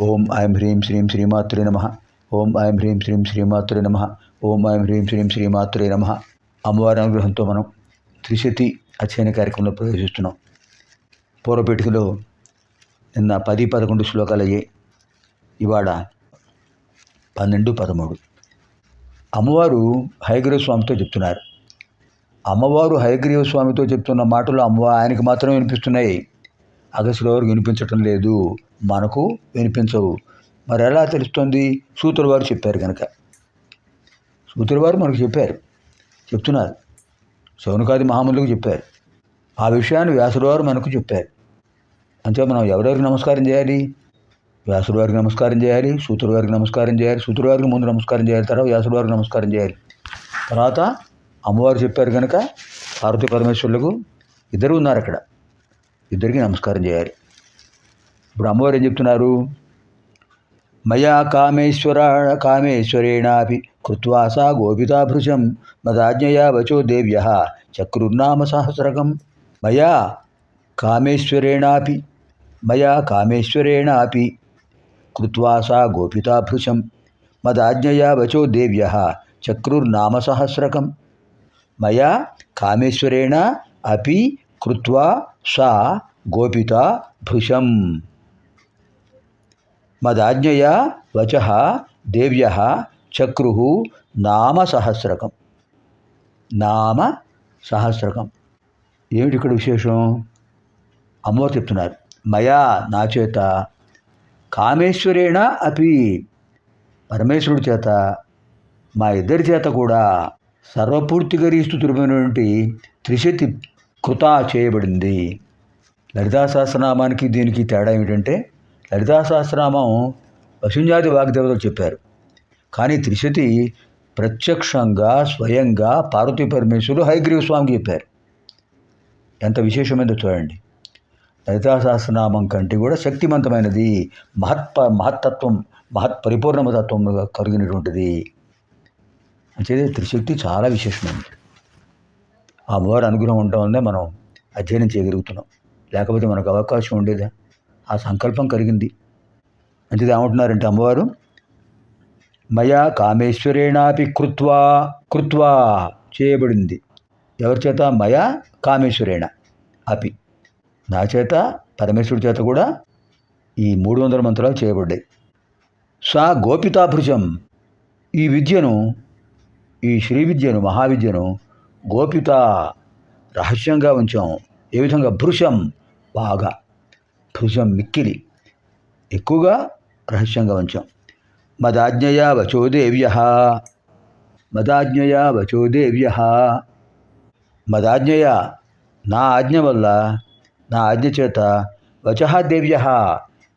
ఓం ఐం హ్రీం శ్రీం శ్రీమాత్రే నమ. ఓం ఐం హ్రీం శ్రీం శ్రీమాత్రే నమ. ఓం ఐం హ్రీం శ్రీం శ్రీమాత్రే నమ. అమ్మవారి అనుగ్రహంతో మనం త్రిశతి అధ్యయన కార్యక్రమంలో ప్రవేశిస్తున్నాం. పూర్వపేటికలో నిన్న పది పదకొండు శ్లోకాలు అయ్యాయి. ఇవాళ పన్నెండు పదమూడు. అమ్మవారు హయగ్రీవ స్వామితో చెప్తున్నారు. అమ్మవారు హయగ్రీవ స్వామితో చెప్తున్న మాటలు అమ్మవారు ఆయనకు మాత్రమే వినిపిస్తున్నాయి. అగస్సులో వారికి వినిపించటం లేదు. మనకు వినిపించవు. మరి ఎలా తెలుస్తుంది? సూతుల వారు చెప్పారు కనుక సూతుల వారు మనకు చెప్పారు. చెప్తున్నారు. శౌనకాది మహాములకు చెప్పారు. ఆ విషయాన్ని వ్యాసుడు వారు మనకు చెప్పారు. అంతే మనం ఎవరెవరికి నమస్కారం చేయాలి? వ్యాసుడు వారికి నమస్కారం చేయాలి సూతుడు వారికి నమస్కారం చేయాలి సూతుడు వారికి ముందు నమస్కారం చేయాలి తర్వాత వ్యాసుడు వారికి నమస్కారం చేయాలి. తర్వాత అమ్మవారు చెప్పారు కనుక పార్వతీ పరమేశ్వరులకు ఇద్దరు ఉన్నారు అక్కడ. ఇద్దరికి నమస్కారం చేయాలి. ఇప్పుడు అమ్మవారు ఏం చెప్తున్నారు? మయా కామేశ్వర కామేశ్వరేణాపి కృత్వా సా గోపితాభృశం మదాజ్ఞయా వచో దేవ్య చక్రుర్నామ సహస్రకం. మయా కామేశ్వరేణాపి మయా కామేశ్వరేణాపి కృత్వా సా గోపితాభృశం మదాజ్ఞయా వచో దేవ్య చక్రుర్నామ సహస్రకం. మయా కామేశ్వరేణ అపి కృత్వా సా గోపిత భృశం. మదాజ్ఞయా వచ దేవ్య చక్రు నామ సహస్రకం. నామ సహస్రకం. ఏమిటి ఇక్కడ విశేషం? అమ్మవారు చెప్తున్నారు. మయా నా చేత కామేశ్వరేణ అపి. పరమేశ్వరుడి చేత. మా ఇద్దరి చేత కూడా. సర్వపూర్తిగా రీస్తుతులమైనటువంటి త్రిశతి కృత చేయబడింది. లలితా సహస్రనామానికి దీనికి తేడా ఏమిటంటే లలితా సహస్రనామం వసుంజాతి వాగ్దేవతలు చెప్పారు. కానీ త్రిశతి ప్రత్యక్షంగా స్వయంగా పార్వతీ పరమేశ్వరుడు హైగ్రీవ స్వామికి చెప్పారు. ఎంత విశేషమైనదో చూడండి. లలితా సహస్రనామం కంటే కూడా శక్తివంతమైనది మహత్ప మహత్తత్వం మహత్ పరిపూర్ణమతత్వంగా కలిగినటువంటిది. అంటే త్రిశక్తి చాలా విశేషమైనది. ఆ అమ్మవారి అనుగ్రహం ఉండటం మనం అధ్యయనం చేయగలుగుతున్నాం. లేకపోతే మనకు అవకాశం ఉండేదా? ఆ సంకల్పం కలిగింది అంచేది ఏమంటున్నారంటే అమ్మవారు మయా కామేశ్వరేణాపి కృత్వా కృత్వా చేయబడింది. ఎవరి చేత? మయా కామేశ్వరేణ అపి. నా చేత పరమేశ్వరుడి చేత కూడా ఈ మూడు వందల మంత్రాలు చేయబడ్డాయి. సా గోపితాభృజం. ఈ విద్యను ఈ శ్రీ విద్యను మహావిద్యను గోపిత రహస్యంగా ఉంచాం. ఏ విధంగా? భృషం బాగా. భృషం మిక్కిలి. ఎక్కువగా రహస్యంగా ఉంచాం. మదాజ్ఞయా వచోదేవ్య మదాజ్ఞయా వచోదేవ్య మదాజ్ఞయ నా ఆజ్ఞ వల్ల నా ఆజ్ఞ చేత వచహాదేవ్య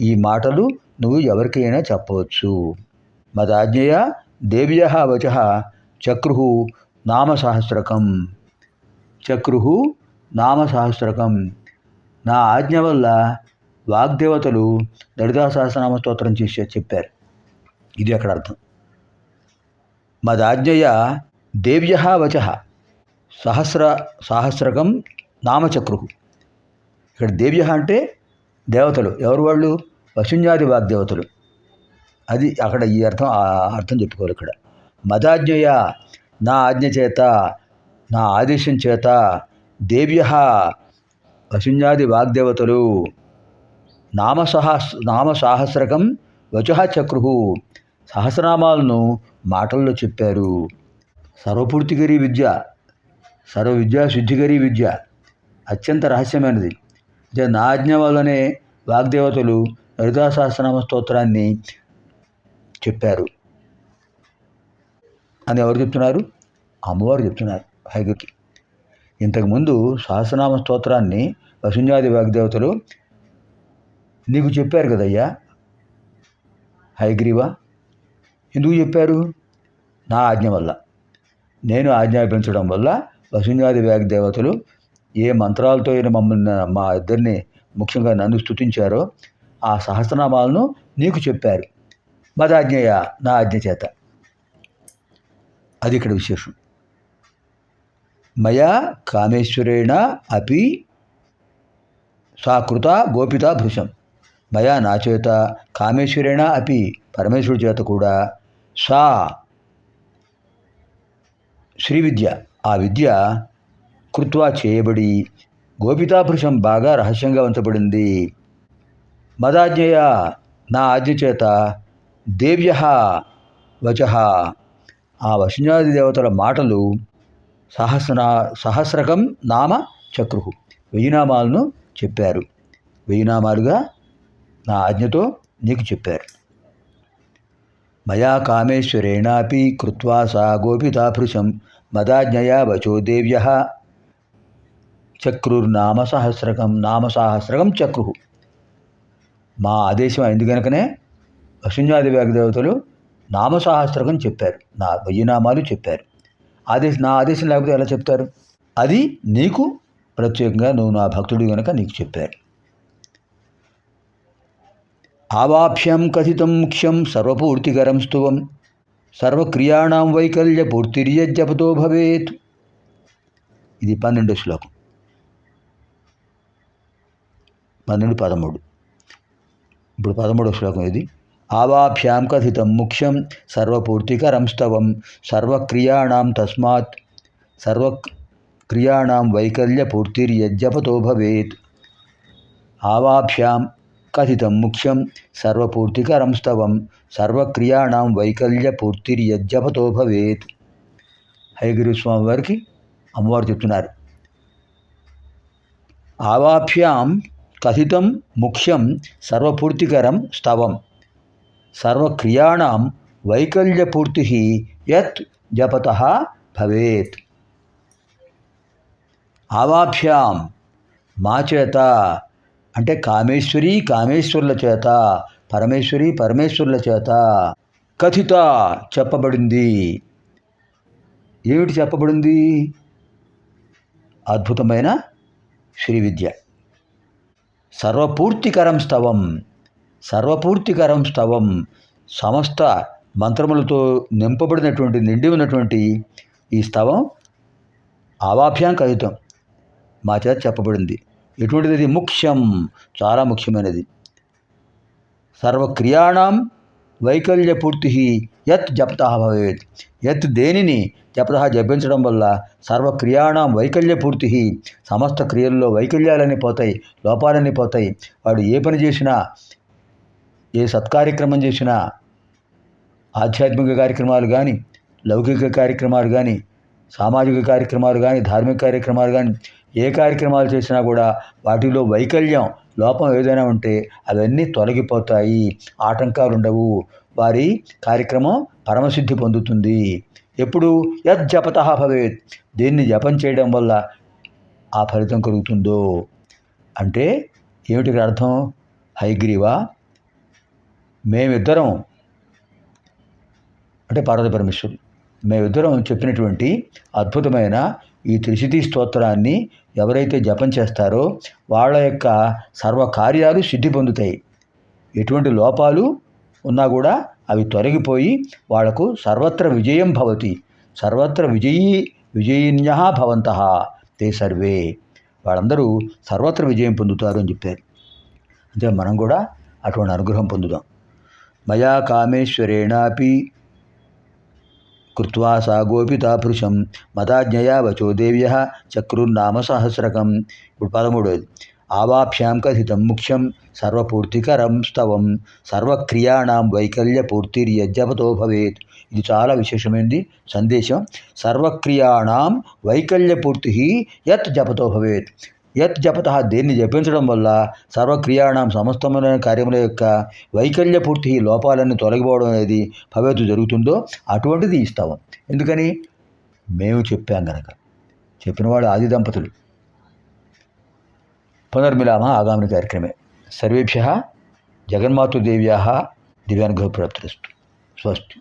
ఈ మాటలు నువ్వు ఎవరికైనా చెప్పవచ్చు. మదాజ్ఞయ దేవ్య వచ. చక్రు నామసహస్రకం. చక్రు నామసహస్రకం. నా ఆజ్ఞ వల్ల వాగ్దేవతలు దళితా సహస్రనామ స్తోత్రం చేసి చెప్పారు. ఇది అక్కడ అర్థం. మదాజ్ఞయ దేవ్య వచ. సహస్ర సహస్రకం నామచక్రు ఇక్కడ దేవ్య అంటే దేవతలు. ఎవరు వాళ్ళు? వసుంజాది వాగ్దేవతలు. అది అక్కడ ఈ అర్థం ఆ అర్థం చెప్పుకోవాలి ఇక్కడ. మదాజ్ఞయ నా ఆజ్ఞ చేత నా ఆదేశం చేత దేవ్య వసుంజాది వాగ్దేవతలు నామ సహస్ నామ సాహస్రకం చక్రు సహస్రనామాలను మాటల్లో చెప్పారు. సర్వపూర్తిగరి విద్య సర్వ విద్యా శుద్ధిగరి విద్య అత్యంత రహస్యమైనది. అంటే నా ఆజ్ఞ వల్లనే వాగ్దేవతలు లలితా సహస్రనామ స్తోత్రాన్ని చెప్పారు. అని ఎవరు చెప్తున్నారు? అమ్మవారు చెప్తున్నారు హైగుకి ఇంతకుముందు సహస్రనామ స్తోత్రాన్ని వసుంజాది వాగ్దేవతలు నీకు చెప్పారు కదయ్యా? హైగ్రీవ ఎందుకు చెప్పారు? నా ఆజ్ఞ వల్ల. నేను ఆజ్ఞాపించడం వల్ల వసుంజాది వాగ్దేవతలు ఏ మంత్రాలతో అయినా మమ్మల్ని మా ఇద్దరిని ముఖ్యంగా నన్ను స్తుతించారో ఆ సహస్రనామాలను నీకు చెప్పారు. మదాజ్ఞయ నా ఆజ్ఞ చేత అది ఇక్కడ విశేషం. మయా కామేశ్వరేణ అపి సాకృత గోపిత భృశం. మయా నా చేత కామేశ్వరేణ అపి పరమేశ్వరుడి చేత కూడా సా శ్రీ విద్య. ఆ విద్య కృత్వా చేయబడి గోపితాభృషం బాగా రహస్యంగా ఉంచబడింది. మదాజ్ఞయ నా ఆజ్ఞ చేత దేవ్య వచ ఆ వశిన్యాది దేవతల మాటలు సహస్రా సహస్రకం నామ చక్రు వెయ్యినామాలను చెప్పారు. వెయ్యినామాలుగా నా ఆజ్ఞతో నీకు చెప్పారు. మయా కామేశ్వరేణాపి కృత్వా సా గోపితాభృశం మదాజ్ఞయా వచో దేవ్య. చక్రుర్నామ సహస్రకం నామ సహస్రకం చక్రు మా ఆదేశం అయింది కనుకనే వసుంజాది దేవతలు నామసాహస్రకం చెప్పారు. నా వయ్యనామాలు చెప్పారు. ఆదేశం నా ఆదేశం లేకపోతే ఎలా చెప్తారు? అది నీకు ప్రత్యేకంగా నువ్వు నా భక్తుడు కనుక నీకు చెప్పారు. ఆవాభ్యం కథితం ముఖ్యం సర్వపూర్తికరం స్తువం. సర్వక్రియాణం వైకల్య పూర్తిర్యజపతో భవేత్. ఇది పన్నెండు శ్లోకం. పన్నెండు పదమూడు. ఇప్పుడు పదమూడవ శ్లోకం ఇది ఆవాభ్యాం కథితం ముఖ్యం సర్వపూర్తికరం స్తవం సర్వక్రియాణం తస్మాత్ సర్వక్రియాణం వైకల్యపూర్తిర్యజపతో భవేత్ ఆవాభ్యాం కథితం ముఖ్యం సర్వపూర్తికరం స్తవం సర్వక్రియాణం వైకల్యపూర్తిర్యజపతో భవేత్ హయగిరి స్వామి వారికి అమ్మవారు చెప్తున్నారు। ఆవాభ్యాం కథితం ముఖ్యం సర్వపూర్తికరం స్తవం। సర్వక్రియాణం వైకల్యపూర్తి యత్ జపత భవేత్. ఆవాభ్యాం మా చేత అంటే కామేశ్వరి కామేశ్వరుల చేత పరమేశ్వరి పరమేశ్వరుల చేత కథిత చెప్పబడింది. ఏమిటి చెప్పబడింది? అద్భుతమైన శ్రీ విద్య. సర్వపూర్తికరం స్తవం సర్వపూర్తికరం స్తవం సమస్త మంత్రములతో నింపబడినటువంటి నిండి ఉన్నటువంటి ఈ స్తవం ఆవాభ్యాం కవితం మా చేత చెప్పబడింది. ఎటువంటిది ఇది ముఖ్యం చాలా ముఖ్యమైనది. సర్వక్రియాణం వైకల్య పూర్తి యత్ జపత భవేత్. యత్ దేనిని జపత జపించడం వల్ల సర్వక్రియాణం వైకల్య పూర్తి సమస్త క్రియల్లో వైకల్యాలన్నీ పోతాయి లోపాలన్నీ పోతాయి. వాడు ఏ పని చేసినా ఏ సత్కార్యక్రమం చేసినా ఆధ్యాత్మిక కార్యక్రమాలు కానీ లౌకిక కార్యక్రమాలు కానీ సామాజిక కార్యక్రమాలు కానీ ధార్మిక కార్యక్రమాలు కానీ ఏ కార్యక్రమాలు చేసినా కూడా వాటిలో వైకల్యం లోపం ఏదైనా ఉంటే అవన్నీ తొలగిపోతాయి. ఆటంకాలు ఉండవు వారి కార్యక్రమం పరమసిద్ధి పొందుతుంది. ఎప్పుడు? యద్ జపత భవేత్. దేన్ని జపం చేయడం వల్ల ఆ ఫలితం కలుగుతుందో. అంటే ఏమిటి అర్థం? హైగ్రీవా మేమిద్దరం అంటే పార్వతి పరమేశ్వరుడు మేమిద్దరం చెప్పినటువంటి అద్భుతమైన ఈ త్రిశితి స్తోత్రాన్ని ఎవరైతే జపం చేస్తారో వాళ్ళ యొక్క సర్వకార్యాలు సిద్ధి పొందుతాయి. ఎటువంటి లోపాలు ఉన్నా కూడా అవి తొలగిపోయి వాళ్ళకు సర్వత్ర విజయం భవతి. సర్వత్ర విజయీ విజయిన్య భవంత. తే సర్వే. వాళ్ళందరూ సర్వత్ర విజయం పొందుతారు అని చెప్పారు. అంటే మనం కూడా అటువంటి అనుగ్రహం పొందుదాం. మయా కామేశ్వరేణాపి కృత్వా సా గోపితాభృశం మతాజ్ఞయా వచో దేవ్య చక్రుర్నామ సహస్రకం. ఇప్పుడు పదమూడోది. ఆవాభ్యాం కథితం ముఖ్యం సర్వపూర్తికరం స్తవం. సర్వక్రియాణం వైకల్య పూర్తిర్యజపతో భవేత్. ఇది చాలా విశేషమైనది సందేశం. సర్వక్రియాణం వైకల్యపూర్తి యత్ జపతో భవేత్. యత్ జపత దేన్ని జపించడం వల్ల సర్వక్రియాణం సమస్తమైన కార్యముల యొక్క వైకల్య పూర్తి లోపాలన్నీ తొలగిపోవడం అనేది భవేతు జరుగుతుందో అటువంటిది ఇస్తాము ఎందుకని? మేము చెప్పాం గనక. చెప్పినవాడు ఆది దంపతులు. పునర్మిలామ ఆగామిని కార్యక్రమే. సర్వేభ్య జగన్మాతృదేవ్యా దివ్యానుగ్రహ ప్రాప్తిరస్తు. స్వస్తి.